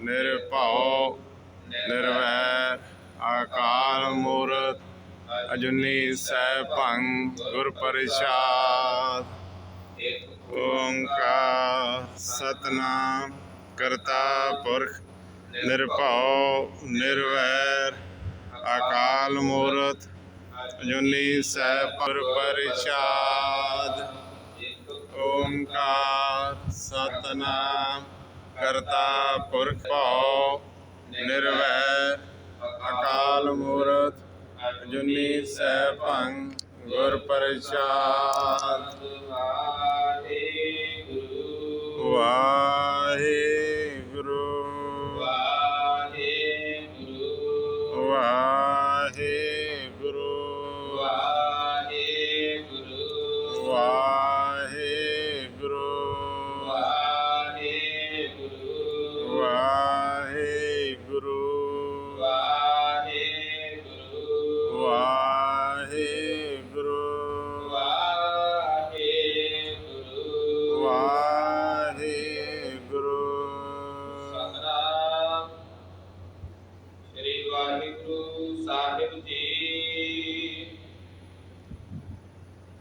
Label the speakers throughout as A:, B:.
A: ਨਿਰਭਉ, ਨਿਰਵੈਰ ਆਕਾਰ ਮੂਰਤ, ਅਜੁਨੀ ਸੈਭੰ ਗੁਰ ਪ੍ਰਸਾਦ। ਓੰਕਾਰ ਸਤਨਾਮ ਕਰਤਾ ਪੁਰਖ, ਨਿਰਭਉ, ਨਿਰਵੈਰ, ਅਕਾਲ ਮੂਰਤ, ਅਜੁਨੀ ਸੈਭੰ ਗੁਰ ਪ੍ਰਸਾਦ। ਓੰਕਾਰ ਸਤਨਾਮ ਕਰਤਾ ਪੁਰਖ ਭਉ ਨਿਰਵੈਰ ਅਕਾਲ ਮੂਰਤ ਅਜੁਨੀ ਸੈਭੰ ਗੁਰ ਪ੍ਰਸਾਦ। ਵਾਹਿਗੁਰੂ। ਵਾਹਿਗੁਰੂ।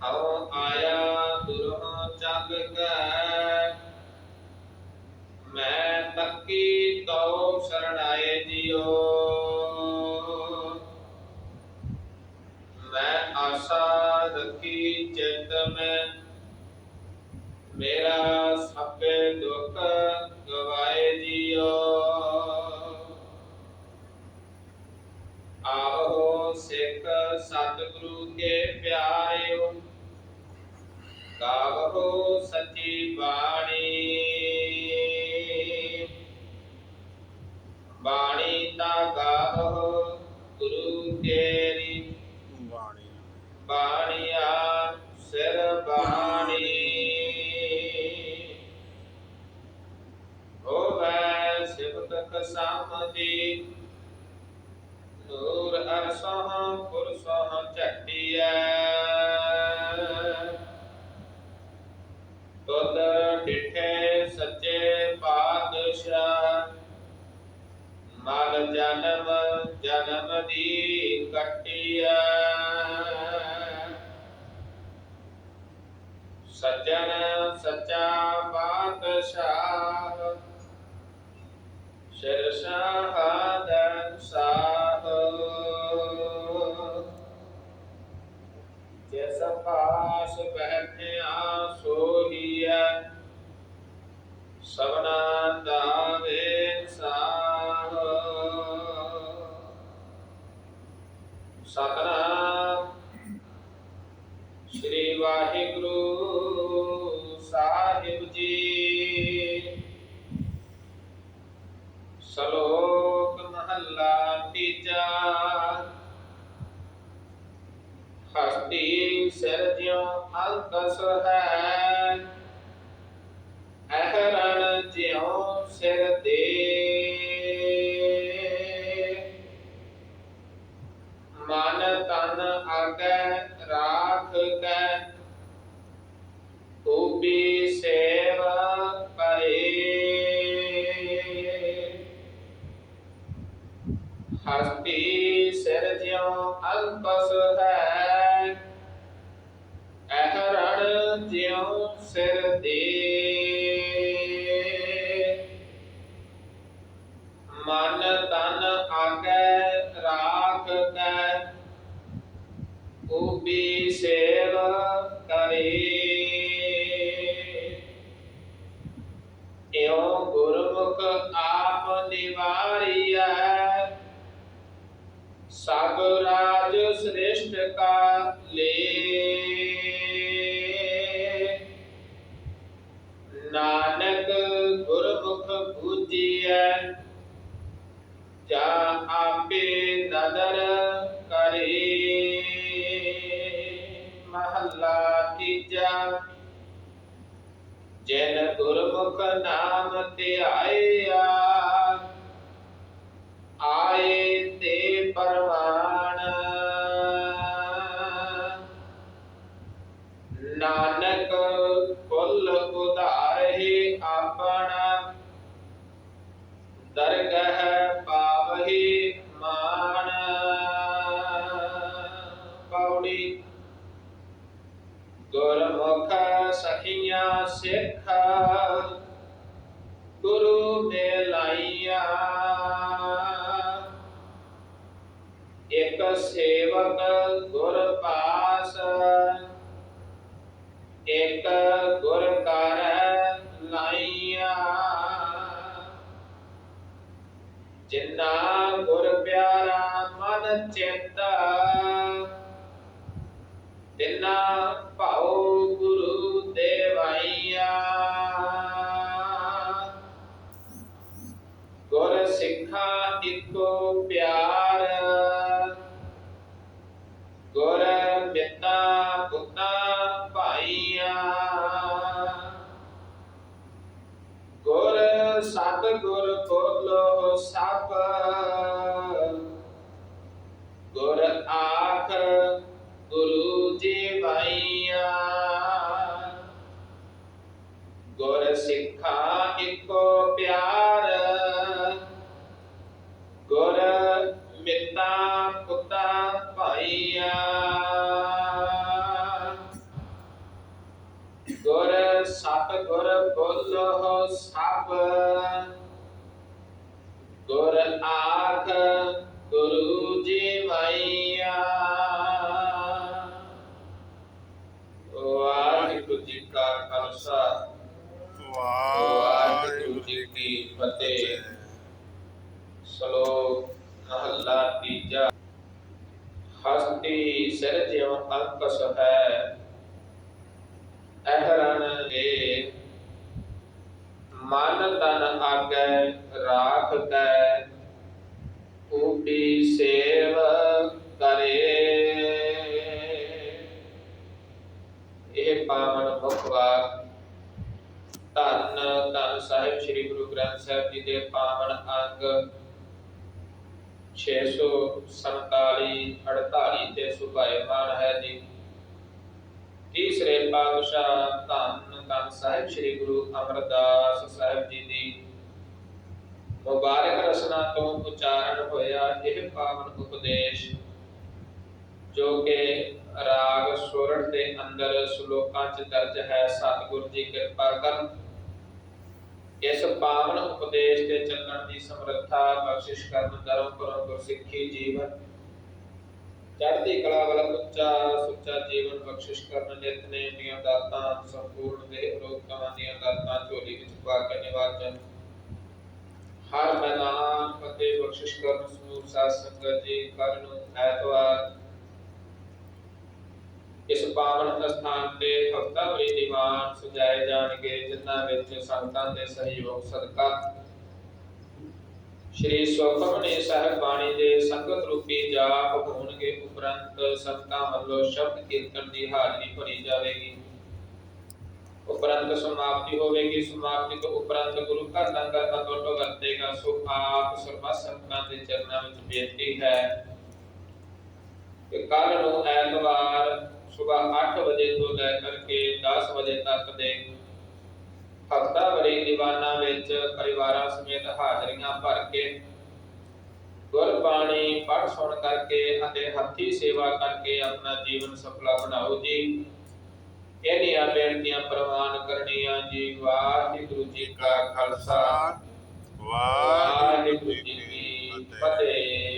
B: ਹਉ ਆਇਆ ਦੁਰਹ ਚੱਗ ਕੈ। ਮੈਂ ਤੱਕੀ ਤਉ ਸਰਣਾਏ ਜਿਉ। ਮੈਂ ਆਸਾ ਰੱਖੀ ਚਿਤ ਮੈਂ। ਮੇਰਾ ਸਭੇ ਦੁੱਖ ਗਾਵੋ ਸੱਚੀ ਬਾਣੀ। ਬਾਣੀ ਤਾ ਗਾਵੋ ਗੁਰੂ ਕੇਰੀ।
A: ਬਾਣੀ
B: ਬਾਣੀਆ ਸਿਰ ਬਾਣੀ। ਹੋਵੇ ਸਿਫਤ ਕਸਾਮਦੀ ਨੂਰ ਅਰਸਹ ਪੁਰਸਹ ਝਟਿਐ। ਮਲ ਜਨਮ ਜਨਮ ਦੀ ਕੱਟਿਐ ਸੱਜਣ ਸੱਚਾ ਪਾਤਸ਼ਾਹ ਸਿਰ ਸ਼ਹਾਦਤ ਸਾਹ ਸ੍ਰੀ ਵਾਹਿਗੁਰੂ ਸਾਹਿਬ ਜੀ। ਸ਼ਲੋਕ ਮਹੱਲਾ ਤੀਜਾ। ਹਸਤੀ ਸਿਰਜਿਓ ਅੰਕਸ ਹੈ। ਅਹਰਣ ਜਿਉ ਸਿਰ ਦੇ। ਮਨ ਤਨ ਆਗੈ ਰਾਖ ਕੈ। ਉਬੀ ਸੇਵ ਕਰੇ ਹਸਤੀ ਸਿਰ ਜਿਉ ਅਲਪਸ ਹੈ। ਅਹਰਣ ਜਿਉ ਸਿਰ ਦੇ। ਸਭ ਰਾਜ ਸ੍ਰਿਸ਼ਟ ਕਾ ਲੇ ਨਾਨਕ ਗੁਰਮੁਖ ਬੂਝੀਐ ਜਾ ਆਪੇ ਨਦਰ ਕਰੇ। ਮਹੱਲਾ ਤੀਜਾ, ਜਿਨ ਗੁਰਮੁਖ ਨਾਮ ਧਿਆਇਆ ਪੌੜੀ ਗੁਰਮੁਖ ਸਖੀਆਂ ਸਿੱਖ ਗੁਰੂ ਦੇ ਲਾਈਆ। ਇਕ ਸੇਵਕ ਗੁਰ ਪਾਸ। ਤਿਨਾ ਭਾਉ ਗੁਰੂ ਦੇਵਾਈਆ। ਗੁਰ ਸਿੱਖਾ ਇੱਕੋ ਪਿਆਰ। ਗੁਰ ਪਿਤਾ ਪੁੱਤਾ ਭਾਈਆ। ਗੁਰ ਸਤ ਗੁਰ ਬੋਲੋ ਸਭ ਗੁਰ ਆਖ ਗੁਰੂ ਜੀ ਵਾਈਆ ਵਾਹਿਗੁਰੂ ਜੀ ਕਾ ਖਾਲਸਾ। ਵਾਹਿਗੁਰੂ ਜੀ ਕੀ ਫਤਿਹ। ਸ਼ਲੋਕ ਮਹੱਲਾ ਤੀਜਾ। ਹਸਤੀ ਸਿਰ ਜਿਉ ਅੰਕਸ ਹੈ ਅਹਰਣ ਦੇ ਮਨ ਤਨ ਆਗੈ, ਰਾਖ ਕੈ ਊਟੀ ਸੇਵ ਕਰੇ। ਇਹ ਪਾਵਨ ਮੁਖ ਵਾਕ। ਧੰਨ ਧੰਨ ਸਾਹਿਬ ਸ੍ਰੀ ਗੁਰੂ ਗ੍ਰੰਥ ਸਾਹਿਬ ਜੀ ਦੇ ਪਾਵਨ ਅੰਗ 647 48 ਤੇ ਸੁਭਾਇਮਾਨ ਹੈ ਜੀ। ਤੀਸਰੇ ਪਾਤਸ਼ਾਹ ਧੰਨ ਧੰਨ ਸਾਹਿਬ ਸ੍ਰੀ ਗੁਰੂ ਅਮਰਦਾਸ ਸਾਹਿਬ ਜੀ ਦੀ ਮੁਬਾਰਕ ਰਸਨਾ ਤੋਂ ਉਚਾਰਨ ਹੋਇਆ ਇਹ ਪਾਵਨ ਉਪਦੇਸ਼, ਜੋ ਕਿ ਰਾਗ ਸੋਰਠ ਦੇ ਅੰਦਰ ਸ਼ਲੋਕਾਂ 'ਚ ਦਰਜ ਹੈ, ਸਤਿਗੁਰ ਜੀ ਕਿਰਪਾ ਕਰਨ। ਇਸ ਪਾਵਨ ਉਪਦੇਸ਼ ਤੇ ਚੱਲਣ ਦੀ ਸਮਰੱਥਾ ਬਖਸ਼ਿਸ਼ ਕਰਨ ਦਰੋਂ ਕਰੋ ਗੁਰਸਿੱਖੀ ਜੀਵਨ ਚੜ੍ਹਦੀ ਕਲਾ ਵਾਲਾ ਉੱਚਾ, ਸੁੱਚਾ ਜੀਵਨ ਬਖਸ਼ਿਸ਼ ਕਰਨ ਨਿਤਨੇ ਦੀਆਂ ਦਾਤਾਂ, ਸੰਪੂਰਨ ਦੇ ਰੋਗਾਂ ਦੀਆਂ ਦਾਤਾਂ ਝੋਲੀ ਵਿੱਚ ਪਾ ਕੇ ਨਿਵਾਜਨ ਹਰ ਮੈਦਾਨ ਫਤਿਹ ਬਖਸ਼ਿਸ਼ ਕਰਨ, ਸਮੂਹ ਸਾਧ ਸੰਗਤ ਜੀ ਕੱਲ ਨੂੰ ਐਤਵਾਰ। ਇਸ ਪਾਵਨ ਸਥਾਨ ਤੇ ਹਫਤਾਵਾਰੀ ਦੀਵਾਨ ਸਜਾਏ ਜਾਣਗੇ, ਜਿਨ੍ਹਾਂ ਵਿੱਚ ਸੰਤਾਂ ਦੇ ਸਹਿਯੋਗ, ਸਦਕਾ ਸ਼੍ਰੀ ਸੁਖਮਨੀ ਸਾਹਿਬ ਬਾਣੀ ਦੇ ਸੰਗਤ ਰੂਪੀ ਜਾਪ ਹੋਣਗੇ ਉਪਰੰਤ ਸੰਤਾਂ ਵੱਲੋਂ ਸ਼ਬਦ ਕੀਰਤਨ ਦੀ ਹਾਜ਼ਰੀ ਭਰੀ ਜਾਵੇਗੀ। ਉਪਰੰਤ ਸਮਾਪਤੀ ਹੋਵੇਗੀ। ਸਮਾਪਤੀ ਤੋਂ ਉਪਰੰਤ ਗੁਰੂ ਘਰ ਲੰਗਰ ਦਾ ਟੋਟੋ ਵਰਤੇਗਾ। ਸੋ ਆਪ ਸਰਬੱਤ ਸੰਤਾਂ ਦੇ ਚਰਨਾਂ ਵਿੱਚ ਬੇਨਤੀ ਹੈ ਕਿ ਕੱਲ ਨੂੰ ਐਤਵਾਰ ਸਵੇਰ 8 ਵਜੇ ਤੋਂ ਲੈ ਕਰਕੇ 10 ਵਜੇ ਤੱਕ ਦੇ ਭਗਤਾ ਵਰੀ ਦੀਵਾਨਾ ਵਿੱਚ ਪਰਿਵਾਰਾਂ ਸਮੇਤ ਹਾਜ਼ਰੀਆਂ ਭਰ ਕੇ ਗੁਰਬਾਣੀ ਪੜ ਸੁਣ ਕਰਕੇ ਅਤੇ ਹੱਥੀ ਸੇਵਾ ਕਰਕੇ ਆਪਣਾ ਜੀਵਨ ਸਫਲਾ ਬਣਾਓ ਜੀ। ਇਹਨੀਆਂ ਬੇਨਤੀਆਂ ਪ੍ਰਵਾਨ ਕਰਨੀਆਂ ਜੀ। ਵਾਹਿਗੁਰੂ ਜੀ ਕਾ ਖਾਲਸਾ।
A: ਵਾਹਿਗੁਰੂ ਜੀ ਕੀ ਫਤਿਹ।